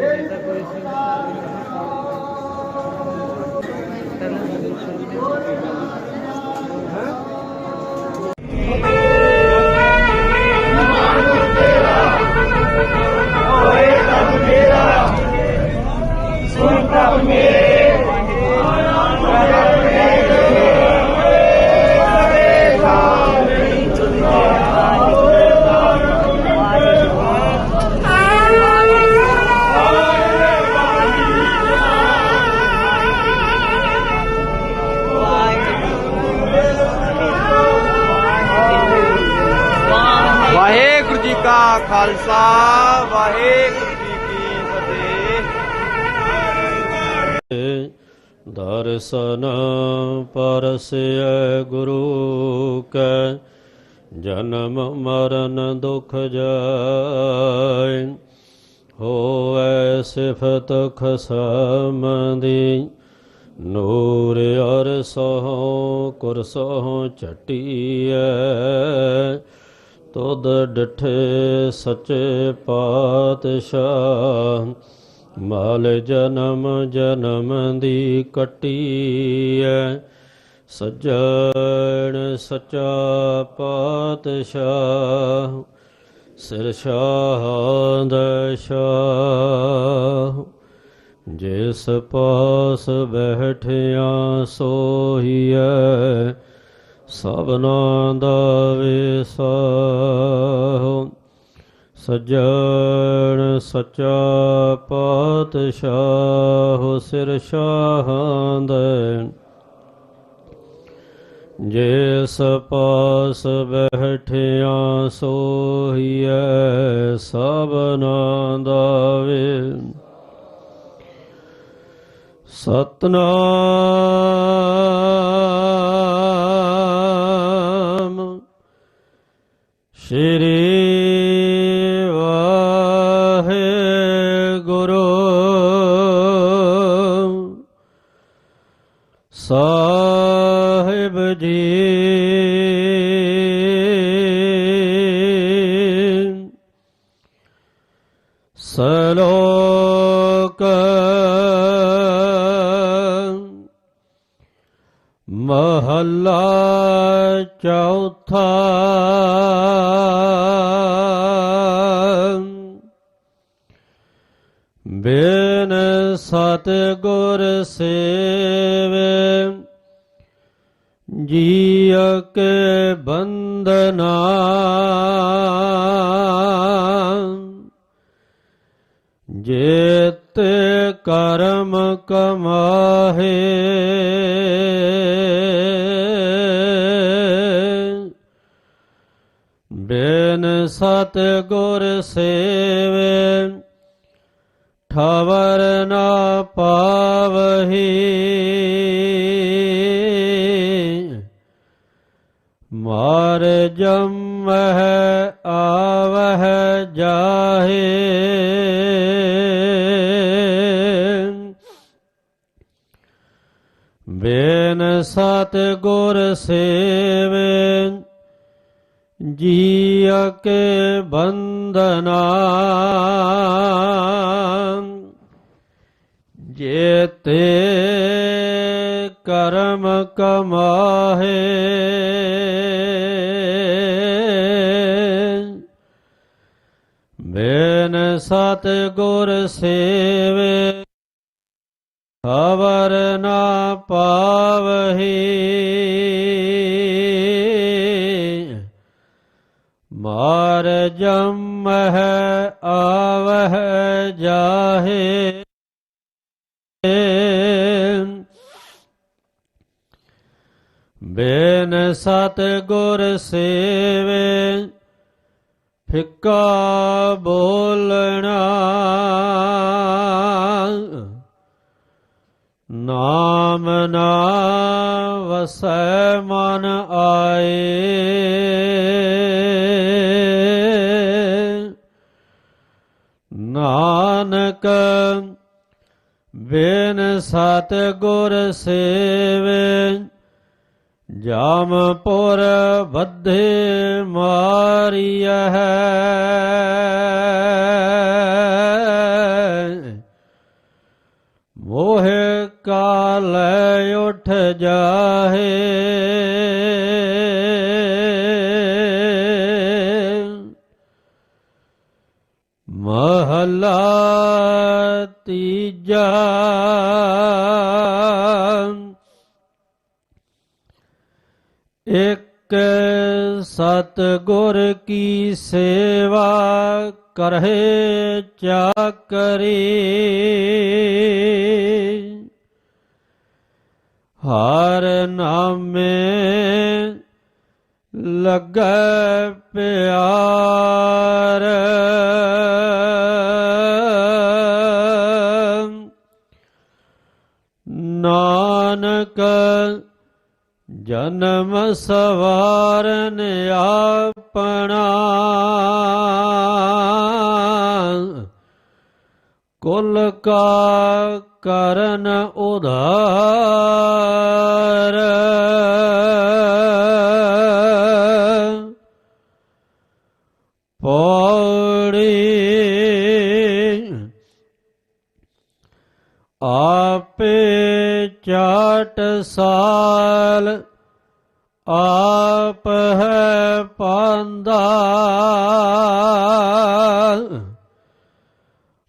Oi, Estados Unidos! Está para o Khalsa, Waheguru ji ਕੀ ਫਤਿਹ। ਦਰਸ਼ਨ ਪਰਸੈ ਗੁਰੂ ਕੈ, ਜਨਮ ਮਰਨ ਦੁਖ ਜਾਇ ਹੋਐ ਸਿਫਤ ਖਸਮ ਦੀ ਨੂਰ ਅਰਸਹੁ ਕੁਰਸੋ ਚਟੀਐ ਤੁਧ ਡਠੇ ਸੱਚੇ ਪਾਤਸ਼ਾਹ, ਮਾਲ ਜਨਮ ਜਨਮ ਦੀ ਕਟੀਐ। ਸੱਜਣ ਸੱਚਾ ਪਾਤਸ਼ਾਹ, ਸਿਰ ਸ਼ਾਹਦ ਸ਼ਾਹ। ਜਿਸ ਪਾਸ ਬੈਠਿਆ ਸੋਹੀਐ ਸਭਨਾ ਦਾ ਵਿਸਾਹੁ, ਸੱਜਣ ਸੱਚਾ ਪਾਤਸ਼ਾਹ, ਸਿਰ ਸ਼ਾਹੰਦ। ਜਿਸ ਪਾਸ ਬੈਠਿਆ ਸੋਹੀਐ ਸਭਨਾ ਦਾ ਵੇ। ਸਤਨਾਮ ਸ਼੍ਰੀ ਵਾਹਿਗੁਰੂ। ਸਾਹਿਬ ਜੀ। ਸਲੋਕ ਮਹੱਲਾ ਚੌਥਾ। ਬੇਨ ਸਤ ਗੁਰ ਸੇਵੇ ਜੀਅ ਕੇ ਬੰਦਨਾ ਜੇਤ ਕਰਮ ਕਮਾਹੇ ਬਿਨ ਸਤ ਗੁਰ ਸੇਵੇ, ਠਵਰ ਨਾ ਪਾਵਹੀ। ਮਾਰ ਜੰਮਹਿ ਆਵਹਿ ਜਾਹੇ। ਬੇਨ ਸਤ ਗੁਰ ਸੇਵੇ ਜੀਅ ਕੇ ਬੰਦਨਾ ਜੇਤੇ ਕਰਮ ਕਮਾਹੇ ਬੇਨ ਸਤ ਗੁਰ ਸੇਵੇ ਖਬਰ ਨਾ ਹਰ ਜਮ ਜੰਮਹਿ ਆਵਹਿ ਜਾਹੇ। ਬੇਨ ਸਤ ਗੁਰ ਸੇਵੇ, ਫਿੱਕਾ ਬੋਲਣਾ। ਨਾਮ ਨਾ ਵਸੈ ਮਨ ਆਏ। ਨਾਨਕ ਬਿਨ ਸਤ ਗੁਰ ਸੇਵੇ ਜਾਮਪੁਰ ਬੱਧੇ ਮਾਰੀਐ। ਮੋਹਿ ਕਾਲੈ ਉਠ ਜਾਹੇ। ਮਹਲਾ ਤੀਜਾ। ਇਕ ਸਤ ਗੁਰ ਕੀ ਸੇਵਾ ਕਰਹਿ ਚਾਕਰੀ। ਹਰ ਨਾਮੇ ਲੱਗੈ ਪਿਆਰ। ਜਨਮ ਸਵਾਰਨ ਆਪਣਾ। ਕੁਲ ਕਾ ਕਰਨ ਉਧਾਰ। ਪੌੜੀ ਆ ਚਾਟ ਸਾਲ ਆਪ ਹੈ ਪਾਂਦਾ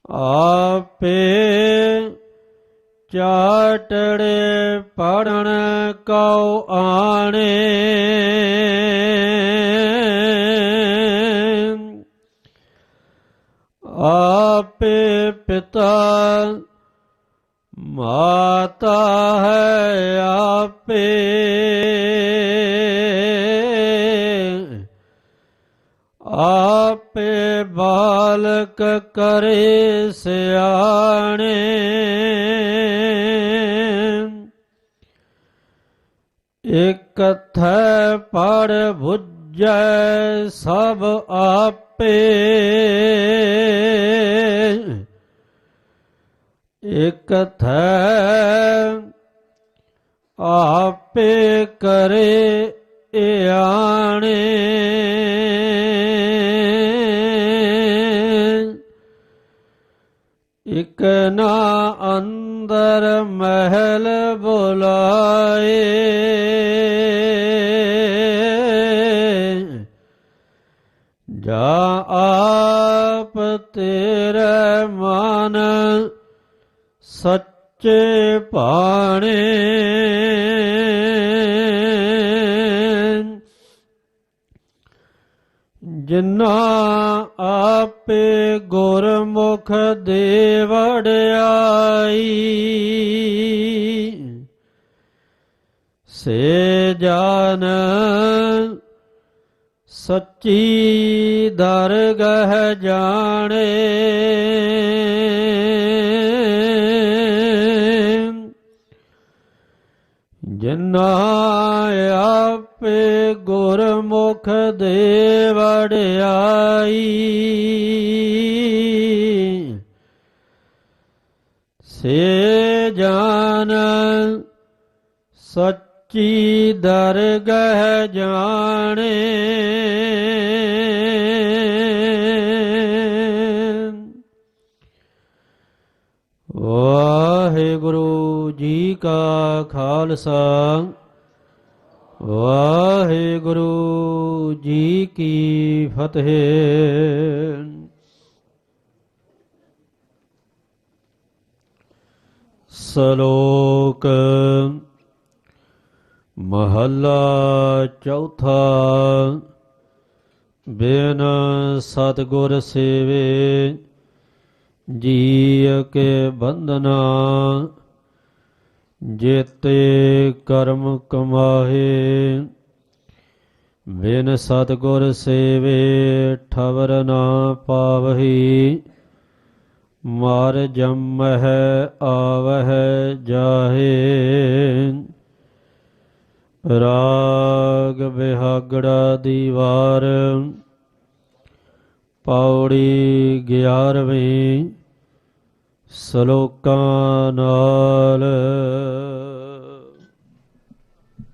ਆਪੇ ਚਾਟੜੇ ਪੜਨ ਕਉ ਆਣੇ। ਆਪੇ ਪਿਤਾ ਮਾਤਾ ਹੈ ਆਪੇ। ਆਪੇ ਬਾਲਕ ਕਰੇ ਸਿਆਣੇ। ਇਕ ਥੈ ਪੜ ਬੁੱਝੈ ਸਭ ਆਪੇ। ਇਕ ਥੈ ਆਪੇ ਕਰੇ ਇਆਣੇ। ਇਕ ਨਾ ਅੰਦਰ ਮਹਿਲ ਬੁਲਾਏ। ਜਾ ਆਪ ਤੇਰੇ ਮਨ ਸੱਚੇ ਭਾਣੇ। ਜਿਨਾ ਆਪੇ ਗੁਰਮੁਖ ਦੇ ਵੜਾਈ ਸੇ ਜਾਨ ਸੱਚੀ ਦਰਗਹ ਜਾਣੇ। ਜਿਨਾ ਆਪੇ ਗੁਰਮੁਖ ਦੇ ਵੜਿਆਈ ਸੇ ਜਾਣ ਸੱਚੀ ਦਰਗਹ ਜਾਣੇ। ਕਾ ਖਾਲਸਾ। ਵਾਹਿਗੁਰੂ ਜੀ ਕੀ ਫਤਿਹ। ਸ਼ਲੋਕ ਮਹੱਲਾ ਚੌਥਾ। ਬਿਨ ਸਤਿਗੁਰ ਸੇਵੇ ਜੀ ਕੇ ਬੰਦਨਾ ਜੇਤੇ ਕਰਮ ਕਮਾਹੇ, ਬਿਨ ਸਤਿਗੁਰ ਸੇਵੇ ਠਵਰ ਨਾ ਪਾਵਹੀ। ਮਾਰ ਜੰਮਹਿ ਆਵਹਿ ਜਾਹੇ। ਰਾਗ ਬਿਹਾਗੜਾ ਦੀਵਾਰ, ਪੌੜੀ 11ਵੀਂ ਸ਼ਲੋਕਾਂ ਨਾਲ